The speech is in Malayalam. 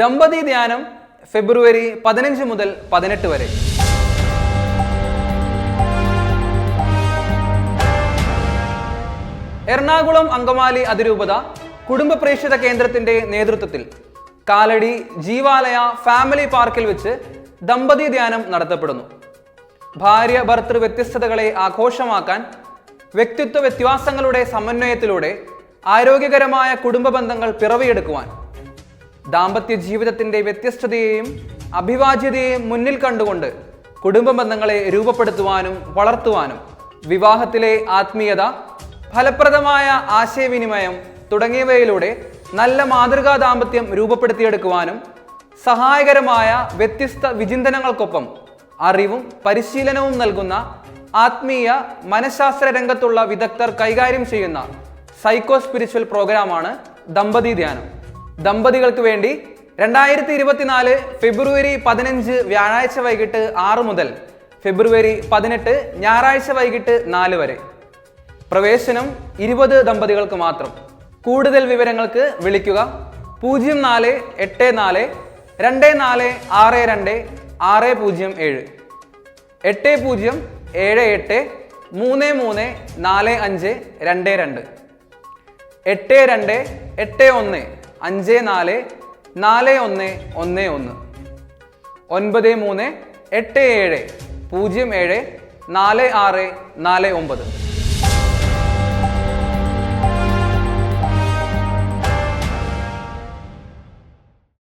ദമ്പതി ധ്യാനം ഫെബ്രുവരി പതിനഞ്ച് മുതൽ പതിനെട്ട് വരെ. എറണാകുളം അങ്കമാലി അതിരൂപത കുടുംബ പ്രേക്ഷിത കേന്ദ്രത്തിന്റെ നേതൃത്വത്തിൽ കാലടി ജീവാലയ ഫാമിലി പാർക്കിൽ വെച്ച് ദമ്പതി ധ്യാനം നടത്തപ്പെടുന്നു. ഭാര്യ ഭർത്തൃ വ്യത്യസ്തതകളെ ആഘോഷമാക്കാൻ വ്യക്തിത്വ വ്യത്യാസങ്ങളുടെ സമന്വയത്തിലൂടെ ആരോഗ്യകരമായ കുടുംബ ബന്ധങ്ങൾ പിറവിയെടുക്കുവാൻ ദാമ്പത്യ ജീവിതത്തിന്റെ വ്യത്യസ്തതയെയും അഭിവാജ്യതയെയും മുന്നിൽ കണ്ടുകൊണ്ട് കുടുംബ ബന്ധങ്ങളെ രൂപപ്പെടുത്തുവാനും വളർത്തുവാനും വിവാഹത്തിലെ ആത്മീയത ഫലപ്രദമായ ആശയവിനിമയം തുടങ്ങിയവയിലൂടെ നല്ല മാതൃകാ ദാമ്പത്യം രൂപപ്പെടുത്തിയെടുക്കുവാനും സഹായകരമായ വ്യത്യസ്ത വിചിന്തനങ്ങൾക്കൊപ്പം അറിവും പരിശീലനവും നൽകുന്ന ആത്മീയ മനഃശാസ്ത്ര രംഗത്തുള്ള വിദഗ്ധർ കൈകാര്യം ചെയ്യുന്ന സൈക്കോ സ്പിരിച്വൽ പ്രോഗ്രാമാണ് ദമ്പതി ധ്യാനം. ദമ്പതികൾക്ക് വേണ്ടി രണ്ടായിരത്തി ഇരുപത്തിനാല് ഫെബ്രുവരി പതിനഞ്ച് വ്യാഴാഴ്ച വൈകിട്ട് ആറ് മുതൽ ഫെബ്രുവരി പതിനെട്ട് ഞായറാഴ്ച വൈകിട്ട് നാല് വരെ. പ്രവേശനം ഇരുപത് ദമ്പതികൾക്ക് മാത്രം. കൂടുതൽ വിവരങ്ങൾക്ക് വിളിക്കുക പൂജ്യം നാല് എട്ട് നാല് രണ്ട് നാല് ആറ് രണ്ട് ആറ് പൂജ്യം ഏഴ്. എട്ട് പൂജ്യം ഏഴ് എട്ട് മൂന്ന് മൂന്ന് നാല് അഞ്ച് രണ്ട് രണ്ട്. എട്ട് രണ്ട് എട്ട് ഒന്ന് അഞ്ച് നാല് നാല് ഒന്ന് ഒന്ന് ഒന്ന്. ഒൻപത് മൂന്ന് എട്ട് ഏഴ് പൂജ്യം ഏഴ് നാല് ആറ് നാല് ഒമ്പത്.